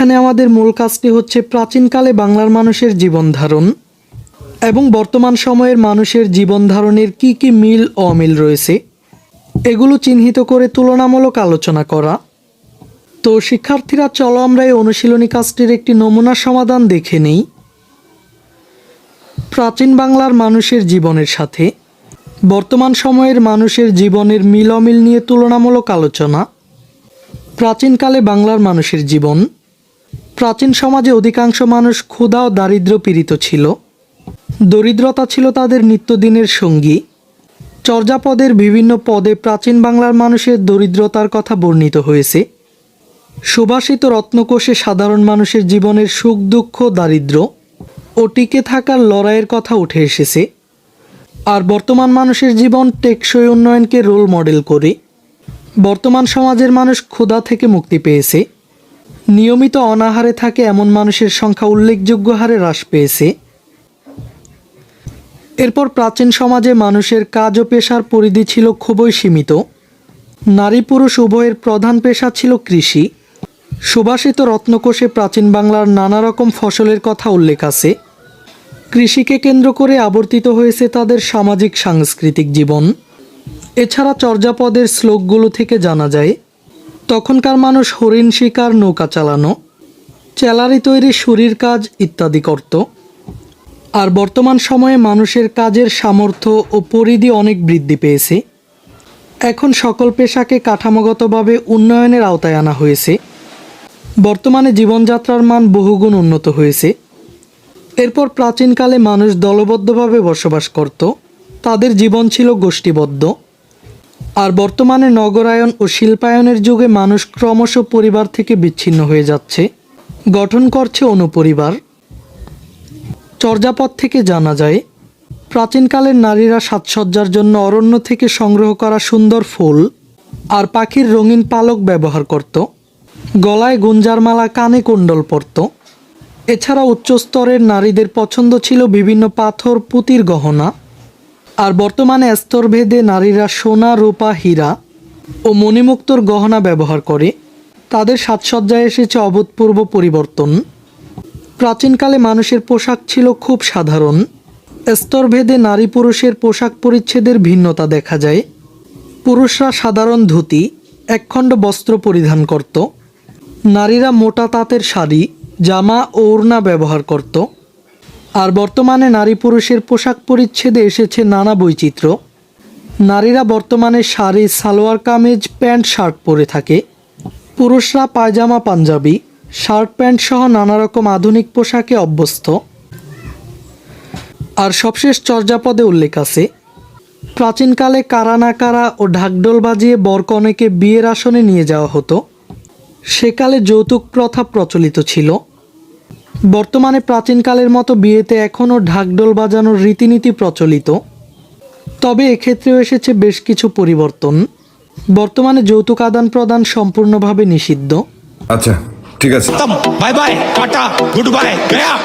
এখানে আমাদের মূল কাজটি হচ্ছে প্রাচীনকালে বাংলার মানুষের জীবন ধারণ এবং বর্তমান সময়ের মানুষের জীবন ধারণের কী কী মিল অমিল রয়েছে, এগুলো চিহ্নিত করে তুলনামূলক আলোচনা করা। তো শিক্ষার্থীরা, চলো আমরা এই অনুশীলনী কাজটির একটি নমুনা সমাধান দেখে নেই। প্রাচীন বাংলার মানুষের জীবনের সাথে বর্তমান সময়ের মানুষের জীবনের মিল অমিল নিয়ে তুলনামূলক আলোচনা। প্রাচীনকালে বাংলার মানুষের জীবন প্রাচীন সমাজে অধিকাংশ মানুষ ক্ষুধা ও দারিদ্র্য পীড়িত ছিল। দরিদ্রতা ছিল তাদের নিত্যদিনের সঙ্গী। চর্যাপদের বিভিন্ন পদে প্রাচীন বাংলার মানুষের দরিদ্রতার কথা বর্ণিত হয়েছে। সুভাষিত রত্নকোষে সাধারণ মানুষের জীবনের সুখ, দুঃখ, দারিদ্র্য ও টিকে থাকার লড়াইয়ের কথা উঠে এসেছে। আর বর্তমান মানুষের জীবন টেকসই উন্নয়নকে রোল মডেল করে। বর্তমান সমাজের মানুষ ক্ষুধা থেকে মুক্তি পেয়েছে। নিয়মিত অনাহারে থাকে এমন মানুষের সংখ্যা উল্লেখযোগ্য হারে হ্রাস পেয়েছে। এরপর প্রাচীন সমাজে মানুষের কাজ ও পেশার পরিধি ছিল খুবই সীমিত। নারী পুরুষ উভয়ের প্রধান পেশা ছিল কৃষি। সুভাষিত রত্নকোষে প্রাচীন বাংলার নানা রকম ফসলের কথা উল্লেখ আছে। কৃষিকে কেন্দ্র করে আবর্তিত হয়েছে তাদের সামাজিক, সাংস্কৃতিক জীবন। এছাড়া চর্যাপদের শ্লোকগুলো থেকে জানা যায় তখনকার মানুষ হরিণ শিকার, নৌকা চালানো, চেলারি তৈরি শুরির কাজ ইত্যাদি করত। আর বর্তমান সময়ে মানুষের কাজের সামর্থ্য ও পরিধি অনেক বৃদ্ধি পেয়েছে। এখন সকল পেশাকে কাঠামোগতভাবে উন্নয়নের আওতায় আনা হয়েছে। বর্তমানে জীবনযাত্রার মান বহুগুণ উন্নত হয়েছে। এরপর প্রাচীনকালে মানুষ দলবদ্ধভাবে বসবাস করত। তাদের জীবন ছিল গোষ্ঠীবদ্ধ। আর বর্তমানে নগরায়ন ও শিল্পায়নের যুগে মানুষ ক্রমশ পরিবার থেকে বিচ্ছিন্ন হয়ে যাচ্ছে। গঠন করছে অনুপরিবার। চর্যাপদ থেকে জানা যায়, প্রাচীনকালের নারীরা সাজসজ্জার জন্য অরণ্য থেকে সংগ্রহ করা সুন্দর ফুল আর পাখির রঙিন পালক ব্যবহার করত। গলায় গুঞ্জার মালা কানে কুণ্ডল পরত। এছাড়া উচ্চস্তরের নারীদের পছন্দ ছিল বিভিন্ন পাথর, পুঁতির গহনা আর বর্তমানে স্তরভেদে নারীরা সোনা, রূপা, হীরা ও মণিমুক্তর গহনা ব্যবহার করে। তাদের সাজসজ্জায় এসেছে অভূতপূর্ব পরিবর্তন। প্রাচীনকালে মানুষের পোশাক ছিল খুব সাধারণ। স্তরভেদে নারী পুরুষের পোশাক পরিচ্ছেদের ভিন্নতা দেখা যায়। পুরুষরা সাধারণ ধুতি, একখণ্ড বস্ত্র পরিধান করত। নারীরা মোটা তাঁতের শাড়ি, জামা ও ওড়না ব্যবহার করত। আর বর্তমানে নারী পুরুষের পোশাক পরিচ্ছেদে এসেছে নানা বৈচিত্র্য। নারীরা বর্তমানে শাড়ি, সালোয়ার, কামিজ, প্যান্ট, শার্ট পরে থাকে। পুরুষরা পায়জামা, পাঞ্জাবি, শার্ট, প্যান্ট সহ নানা রকম আধুনিক পোশাকে অভ্যস্ত। আর সবশেষ চর্যাপদে উল্লেখ আছে, প্রাচীনকালে কারা না কারা ও ঢাকডোল বাজিয়ে বরকনেকে বিয়ের আসনে নিয়ে যাওয়া হতো। সেকালে যৌতুক প্রথা প্রচলিত ছিল। বর্তমানে প্রাচীনকালের মতো বিয়েতে এখনও ঢাকডোল বাজানোর রীতিনীতি প্রচলিত। তবে এক্ষেত্রেও এসেছে বেশ কিছু পরিবর্তন। বর্তমানে যৌতুক আদান প্রদান সম্পূর্ণভাবে নিষিদ্ধ। আচ্ছা ঠিক আছে। Bye bye tata goodbye Gaya.